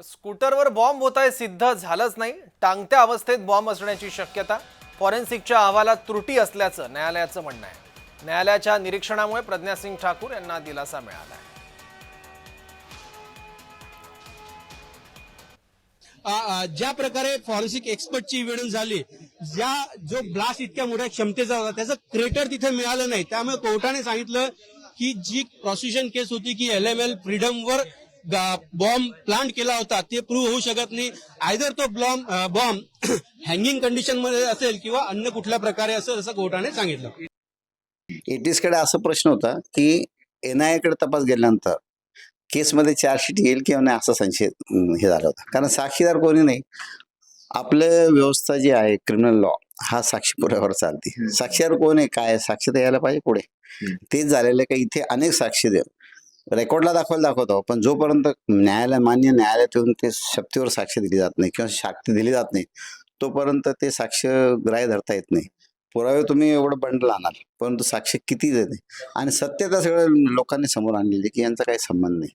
स्कूटरवर bomb होताय सिद्ध झालंच नाही. टांगत्या अवस्थेत बॉम्ब असण्याची शक्यता फॉरेन्सिकच्या अहवालात त्रुटी असल्याचं न्यायालयाचं म्हणणं आहे. न्यायालयाच्या निरीक्षणामुळे प्रज्ञासिंग ठाकूर यांना दिलासा मिळाला आहे. ज्या प्रकारे फॉरेन्सिक एक्सपर्टची इव्हिडन्स झाली ज्या जो ब्लास्ट इतक्या मोठ्या क्षमतेचा होता त्याचं क्रेटर तिथे मिळालं नाही. त्यामुळे कोर्टाने सांगितलं की जी प्रॉसिक्युशन केस होती की एल एम एल फ्रीडमवर बॉम्ब प्लांट केला होता ते प्रूव्ह होऊ शकत नाही. आयदर तो बॉम्ब बॉम्ब हँगिंग कंडिशनमध्ये असेल किंवा अन्य कुठल्या प्रकारे असेल असं कोर्टाने सांगितलं. एटीएसकडे असा प्रश्न होता की एन आयकडे तपास गेल्यानंतर केसमध्ये चार्जशीट येईल किंवा नाही असा संशय हे झाला होता. कारण साक्षीदार कोणी नाही. आपलं व्यवस्था जी आहे क्रिमिनल लॉ हा साक्षी पुराव्यावर चालते साक्षीदार कोण आहे? काय? साक्षी तर यायला पाहिजे पुढे. तेच झालेलं आहे का? इथे अनेक साक्षी देव रेकॉर्डला दाखवायला दाखवतो पण जोपर्यंत न्यायालय मान्य न्यायालयात ते शक्तीवर साक्ष दिली जात नाही किंवा शक्ती दिली जात नाही तोपर्यंत ते साक्ष ग्राह्य धरता येत नाही. पुरावे तुम्ही एवढं बंडल आणाल परंतु साक्ष किती देते? आणि सत्यता सगळ्या लोकांनी समोर आणलेली की यांचा काही संबंध नाही.